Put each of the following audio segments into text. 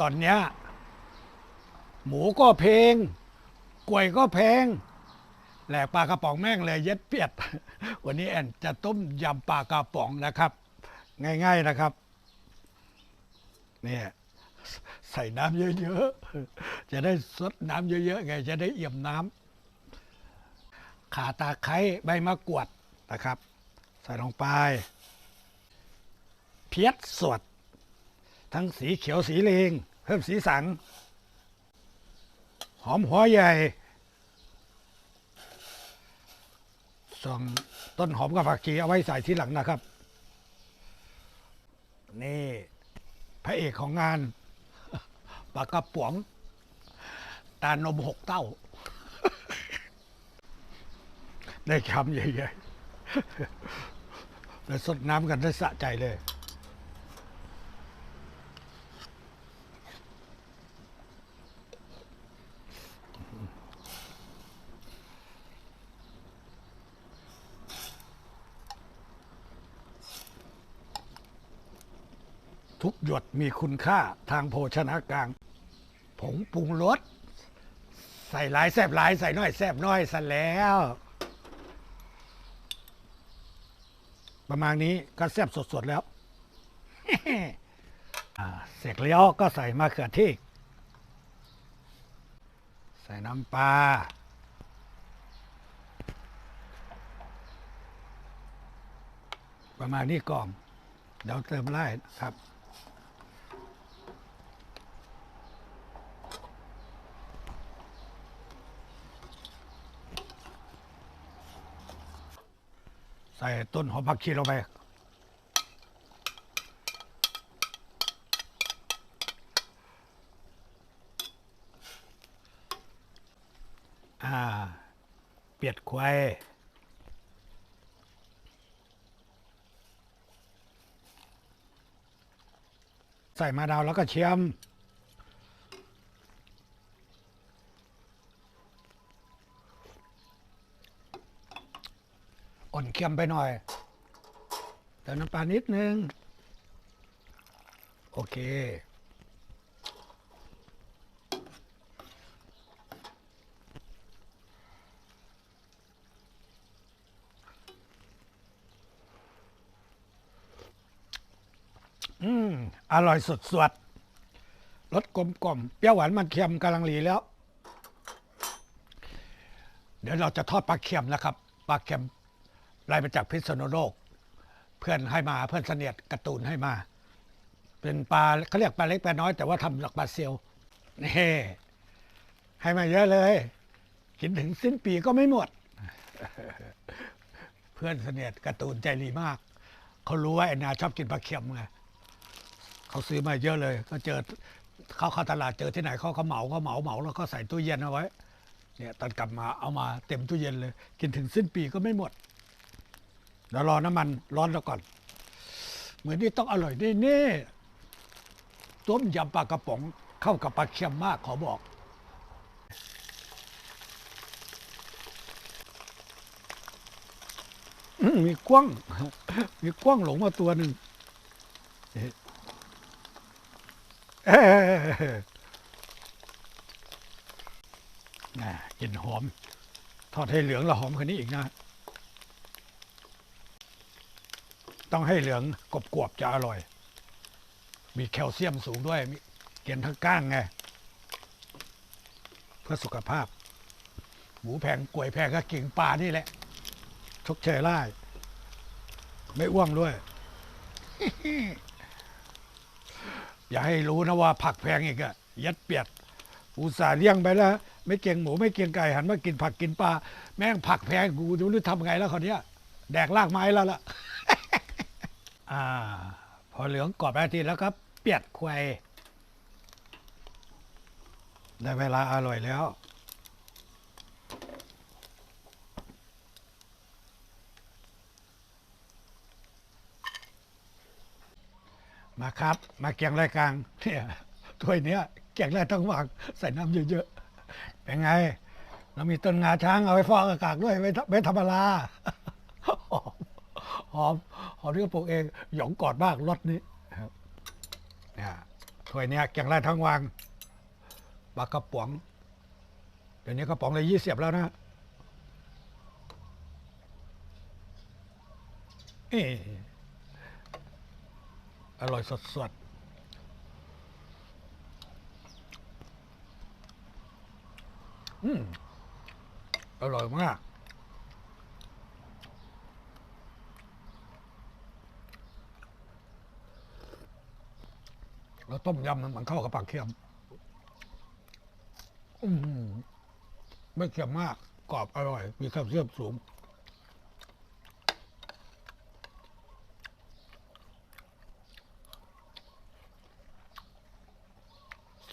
ตอนเนี้ยหมูก็เพงกล้วยก็แพงแหลกปลากระป๋องแม่งเลยเย็ดเปียด วันนี้แอนจะต้มยำปลากระป๋องนะครับ ง่าย ๆนะครับเนี่ยใส่น้ำเยอะๆ จะได้สดน้ำเยอะๆไงจะได้เอี่ยมน้ำขาตาไคร้ใบมะกรูดนะครับ ใส่ลงไป เพียดสดทั้งสีเขียวสีเหลง พิ่มสีสัน หอมหัวใหญ่ ส่วนต้นหอมกับผักชีเอาไว้ใส่ที่หลังนะครับ นี่พระเอกของงานปากระป๋อง ตานมหกเต้า ได้คำใหญ่ๆแล้วสดน้ำกันได้สะใจเลย ทุกหยดมีคุณค่าทางโภชนาการ ผงปรุงรสใส่หลายแซบหลายใส่น้อยแซบน้อยซะแล้ว ประมาณนี้ก็แซบสดๆแล้วเสร็จแล้วก็ใส่มะเขือเทศใส่น้ำปลาประมาณนี้ก่อนเดี๋ยวเติมไล่ครับ ใส่ต้นหอมผักชีลงไป อ่า เปียดควายใส่มาดาวแล้วก็เชียม นเค็มไปหน่อย เติมน้ำปลานิดนึง โอเค อืม อร่อยสดสดๆรสกลมกล่อมเปรี้ยวหวานมันเค็มกำลังหลีแล้ว เดี๋ยวเราจะทอดปลาเค็มนะครับ ปลาเค็ม ไล่มาจากพิษณุโลก เพื่อนให้มาเพื่อนเสนียดการ์ตูนให้มา เป็นปลาเขาเรียกปลาเล็กปลาน้อยแต่ว่าทำจากปลาเซียวนี่ให้มาเยอะเลย กินถึงสิ้นปีก็ไม่หมด เพื่อนเสนียดการ์ตูนใจดีมาก เขารู้ว่าไอ้นาชอบกินปลาเค็มไงเขาซื้อมาเยอะเลย ก็เจอเขาเข้าตลาดเจอที่ไหนเขาก็เหมาก็เหมาเหมาแล้วก็ใส่ตู้เย็นเอาไว้เนี่ยตอนกลับมาเอามาเต็มตู้เย็นเลย กินถึงสิ้นปีก็ไม่หมด เดี๋ยวรอน้ำมันร้อนแล้วก่อน เหมือนนี่ต้องอร่อยแน่ๆต้มยำปลากระป๋องเข้ากับปลาเค็มมากขอบอก มีกว้างมีกว้างหลงมาตัวหนึ่งเอ๊ะน่ะกลิ่นหอม ทอดให้เหลืองละหอมคันนี้อีกนะ ต้องให้เหลืองกรอบจะอร่อย มีแคลเซียมสูงด้วยมีเกินทั้งก้างไง เพื่อสุขภาพ หมูแพงกล้วยแพงก็กิ่งปลานี่แหละ ชกเชยไล่ไม่อ้วงด้วย อย่าให้รู้นะว่าผักแพงอีกอะยัดเปียด อุตส่าห์เลี้ยงไปแล้วไม่เก่งหมูไม่เก่งไก่หันมากินผักกินปลาแม่งผักแพงกูดูรู้ทำไงแล้วคนเนี้ยแดกลากไม้แล้วล่ะ อ่า พอเหลืองกรอบได้ทีแล้วครับ เปียดควายได้เวลาอร่อยแล้ว มาครับ มาเกียงรายกลางเนี่ยถ้วยเนี้ยเกียงรต้องวางใส่น้ำเยอะๆ เป็นไง เรามีต้นงาช้างเอาไว้ฟอกอากาศด้วยไม่ไม่ธรรมดา หอมหอมที่เขาปลูกเอง หยองกอดมากรสนี้ครับเนี่ยถ้วยเนี้ยแกงไร่ทั้งวางปลากระป๋อง เดี๋ยวนี้กระป๋องเลยยี่สิบแล้วนะเอ้อร่อยสดสดๆอืม อร่อยมาก แล้วต้มยำมันเข้ากับปลาเค็มอืมไม่เค็มมาก กรอบอร่อย มีแคลเซียมสูง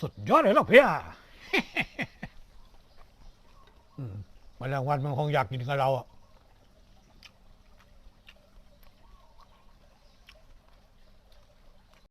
สุดยอดเลยหรอกเพี่ยอืมแมลงวันมันคงอยากกินกับเราอะ